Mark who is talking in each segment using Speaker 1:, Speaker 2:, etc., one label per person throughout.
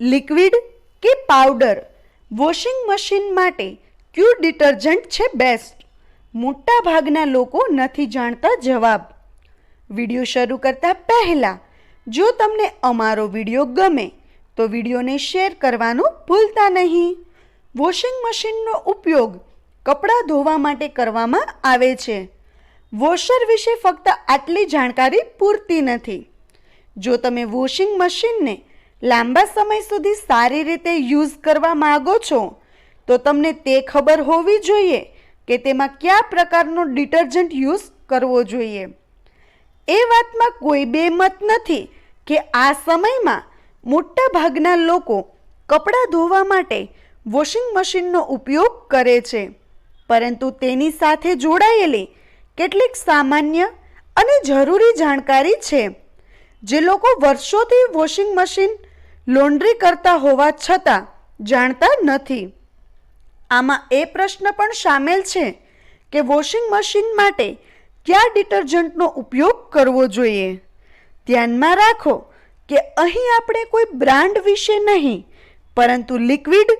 Speaker 1: Liquid કે powder washing machine માટે ક્યુ ડિટર્જન્ટ છે બેસ્ટ? મોટા ભાગના લોકો નથી જાણતા જવાબ. વીડિયો શરૂ કરતા પહેલાં, જો તમને અમારો વીડિયો ગમે, તો વિડીયોને શેર કરવાનું ભૂલતા નહીં. વોશિંગ મશીનનો ઉપયોગ કપડાં ધોવા માટે કરવામાં આવે છે. વોશર વિશે ફક્ત આટલી જાણકારી પૂરતી નથી. જો તમે વોશિંગ મશીનને લાંબા સમય સુધી સારી રીતે યુઝ કરવા માગો છો, તો તમને તે ખબર હોવી જોઈએ કે તેમાં કયા પ્રકારનો ડિટર્જન્ટ યુઝ કરવો જોઈએ. એ વાતમાં કોઈ બે મત નથી કે આ સમયમાં મોટા ભાગના લોકો કપડાં ધોવા માટે વોશિંગ મશીનનો ઉપયોગ કરે છે, પરંતુ તેની સાથે જોડાયેલી કેટલીક સામાન્ય અને જરૂરી જાણકારી છે. જે લોકો વર્ષોથી વોશિંગ મશીન લોન્ડ્રી કરતા હોવા છતાં જાણતા નથી. આમાં એ પ્રશ્ન પણ સામેલ છે કે વોશિંગ મશીન માટે કયા ડિટર્જન્ટનો ઉપયોગ કરવો જોઈએ. ધ્યાનમાં રાખો કે અહીં આપણે કોઈ બ્રાન્ડ વિશે નહીં, પરંતુ લિક્વિડ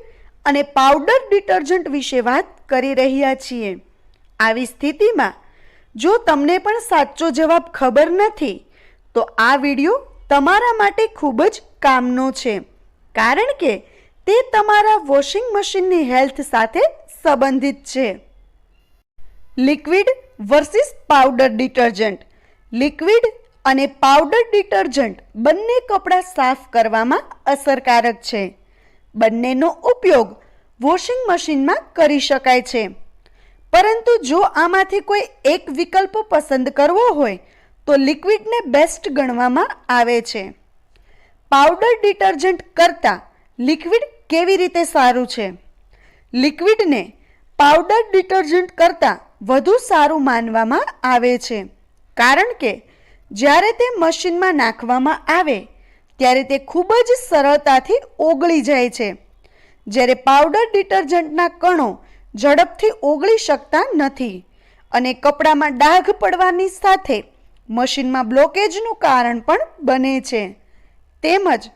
Speaker 1: અને પાવડર ડિટર્જન્ટ વિશે વાત કરી રહ્યા છીએ. આવી સ્થિતિમાં જો તમને પણ સાચો જવાબ ખબર નથી, તો આ વીડિયો તમારા માટે ખૂબ જ કામનો છે. કારણ કે તે તમારા વોશિંગ મશીનની હેલ્થ સાથે સંબંધિત છે. Liquid versus powder detergent. Liquid અને પાવડર ડિટર્જન્ટ બંને કપડાં સાફ કરવામાં અસરકારક છે. બંનેનો ઉપયોગ વોશિંગ મશીનમાં કરી શકાય છે. પરંતુ જો આમાંથી કોઈ એક વિકલ્પ પસંદ કરવો હોય તો લિક્વિડને બેસ્ટ ગણવામાં આવે છે. પાવડર ડિટર્જન્ટ કરતાં લિક્વિડ કેવી રીતે સારું છે? લિક્વિડને પાવડર ડિટર્જન્ટ કરતાં વધુ સારું માનવામાં આવે છે. કારણ કે, જ્યારે તે મશીનમાં નાખવામાં આવે, ત્યારે તે ખૂબ જ સરળતાથી ઓગળી જાય છે. જ્યારે પાવડર ડિટર્જન્ટના કણો ઝડપથી ઓગળી શકતા નથી અને કપડામાં ડાઘ પડવાની સાથે મશીનમાં બ્લોકેજનું કારણ પણ બને છે. તેમજ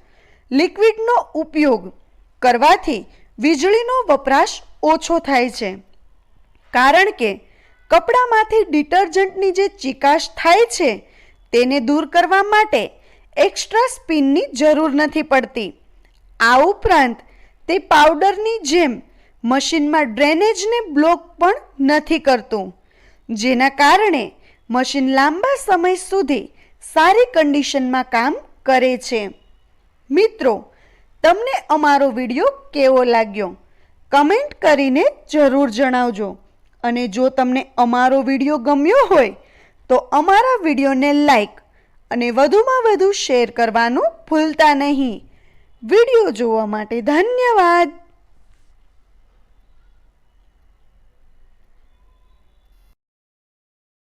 Speaker 1: લિક્વિડનો ઉપયોગ કરવાથી વીજળીનો વપરાશ ઓછો થાય છે. કારણ કે કપડામાંથી ડિટર્જન્ટની જે ચિકાશ થાય છે, તેને દૂર કરવા માટે એક્સ્ટ્રા સ્પિનની જરૂર નથી પડતી. આ ઉપરાંત તે પાવડરની જેમ મશીનમાં ડ્રેનેજને બ્લોક પણ નથી કરતું, જેના કારણે મશીન લાંબા સમય સુધી સારી કન્ડિશનમાં કામ કરે છે. મિત્રો, તમને અમારો વીડિયો કેવો લાગ્યો? કમેન્ટ કરીને જરૂર જણાવજો. અને જો તમને અમારો વીડિયો ગમ્યો હોય, તો અમારા વિડીયોને લાઈક અને વધુમાં વધુ શેર કરવાનું ભૂલતા નહીં. વીડિયો જોવા માટે ધન્યવાદ.